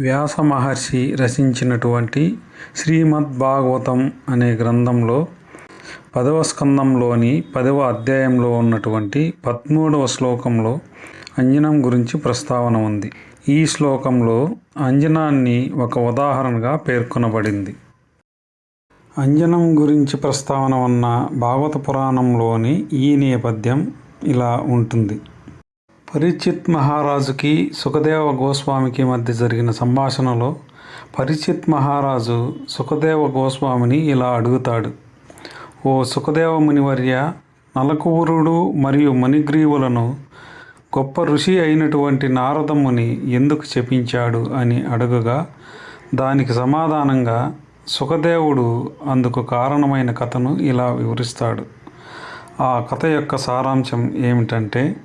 వ్యాస మహర్షి రచించినటువంటి శ్రీమద్ భాగవతం అనే గ్రంథంలో పదవ స్కందంలోని పదవ అధ్యాయంలో ఉన్నటువంటి పదమూడవ శ్లోకంలో అంజనం గురించి ప్రస్తావన ఉంది. ఈ శ్లోకంలో అంజనాన్ని ఒక ఉదాహరణగా పేర్కొనబడింది. అంజనం గురించి ప్రస్తావన ఉన్న భాగవత పురాణంలోని ఈ నేపథ్యం ఇలా ఉంటుంది. పరిచిత్ మహారాజుకి సుఖదేవ గోస్వామికి మధ్య జరిగిన సంభాషణలో పరిచిత్ మహారాజు సుఖదేవ గోస్వామిని ఇలా అడుగుతాడు. ఓ సుఖదేవ మునివర్య నలకూరుడు మరియు మణిగ్రీవులను గొప్ప ఋషి అయినటువంటి నారదముని ఎందుకు చెప్పించాడు అని అడగగా దానికి సమాధానంగా సుఖదేవుడు అందుకు కారణమైన కథను ఇలా వివరిస్తాడు. ఆ కథ యొక్క సారాంశం ఏమిటంటే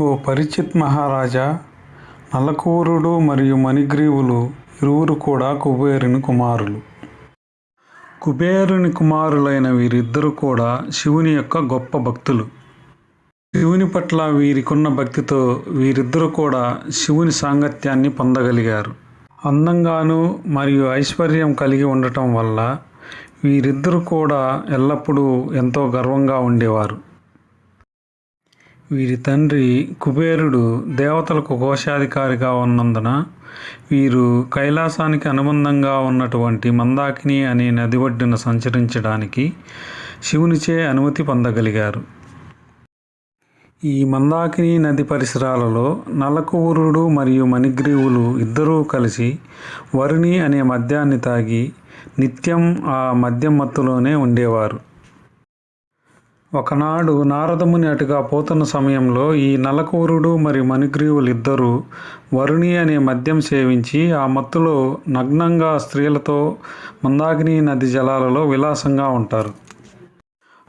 ఓ పరిచిత్ మహారాజా నలకూరుడు మరియు మణిగ్రీవులు ఇరువురు కూడా కుబేరుని కుమారులు. కుబేరుని కుమారులైన వీరిద్దరూ కూడా శివుని యొక్క గొప్ప భక్తులు. శివుని పట్ల వీరికున్న భక్తితో వీరిద్దరూ కూడా శివుని సాంగత్యాన్ని పొందగలిగారు. అందంగాను మరియు ఐశ్వర్యం కలిగి ఉండటం వల్ల వీరిద్దరూ కూడా ఎల్లప్పుడూ ఎంతో గర్వంగా ఉండేవారు. వీరి తండ్రి కుబేరుడు దేవతలకు కోశాధికారిగా ఉన్నందున వీరు కైలాసానికి అనుబంధంగా ఉన్నటువంటి మందాకిని అనే నది ఒడ్డున సంచరించడానికి శివునిచే అనుమతి పొందగలిగారు. ఈ మందాకిని నది పరిసరాలలో నలకూరుడు మరియు మణిగ్రీవులు ఇద్దరూ కలిసి వరుణి అనే మద్యాన్ని తాగి నిత్యం ఆ మద్యం మత్తులోనే ఉండేవారు. ఒకనాడు నారదముని అటుగా పోతున్న సమయంలో ఈ నలకూరుడు మరియు మణిగ్రీవులు ఇద్దరూ వరుణి అనే మద్యం సేవించి ఆ మత్తులో నగ్నంగా స్త్రీలతో మందాకిని నది జలాలలో విలాసంగా ఉంటారు.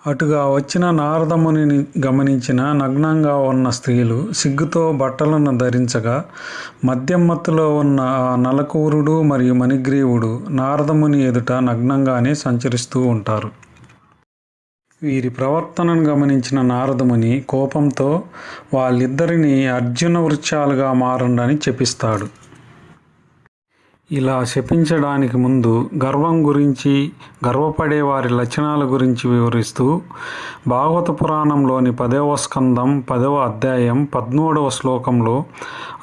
అటుగా వచ్చిన నారదమునిని గమనించిన నగ్నంగా ఉన్న స్త్రీలు సిగ్గుతో బట్టలను ధరించగా మద్యం మత్తులో ఉన్న ఆ నలకూరుడు మరియు మణిగ్రీవుడు నారదముని ఎదుట నగ్నంగానే సంచరిస్తూ ఉంటారు. వీరి ప్రవర్తనను గమనించిన నారదముని కోపంతో వాళ్ళిద్దరిని అర్జున వృక్షాలుగా మారండని చెప్పిస్తాడు. ఇలా శపించడానికి ముందు గర్వం గురించి గర్వపడే వారి లక్షణాల గురించి వివరిస్తూ భాగవత పురాణంలోని పదవ స్కందం పదవ అధ్యాయం పద్మూడవ శ్లోకంలో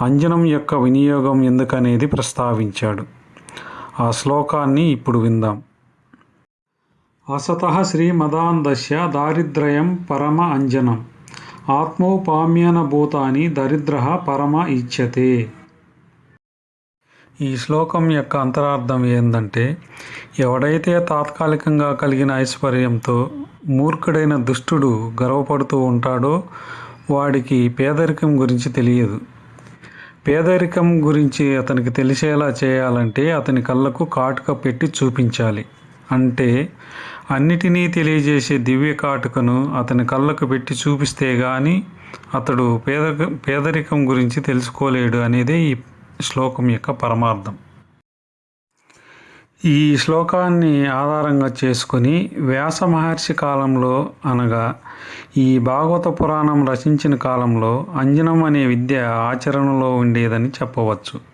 అంజనం యొక్క వినియోగం ఎందుకనేది ప్రస్తావించాడు. ఆ శ్లోకాన్ని ఇప్పుడు విందాం. అసత శ్రీమదాందస్య దారిద్రయం పరమ అంజనం. ఆత్మోపామ్యన భూతాని దరిద్ర పరమ ఇచ్చతే ఈ శ్లోకం యొక్క అంతరార్థం ఏంటంటే ఎవడైతే తాత్కాలికంగా కలిగిన ఐశ్వర్యంతో మూర్ఖుడైన దుష్టుడు గర్వపడుతూ ఉంటాడో వాడికి పేదరికం గురించి తెలియదు. పేదరికం గురించి అతనికి తెలిసేలా చేయాలంటే అతని కళ్ళకు కాటుక పెట్టి చూపించాలి. అంటే అన్నిటినీ తెలియజేసే దివ్య కాటుకను అతని కళ్ళకు పెట్టి చూపిస్తే కానీ అతడు పేద పేదరికం గురించి తెలుసుకోలేడు అనేదే ఈ శ్లోకం యొక్క పరమార్థం. ఈ శ్లోకాన్ని ఆధారంగా చేసుకొని వ్యాస మహర్షి కాలంలో అనగా ఈ భాగవత పురాణం రచించిన కాలంలో అంజనం అనే విద్య ఆచరణలో ఉండేదని చెప్పవచ్చు.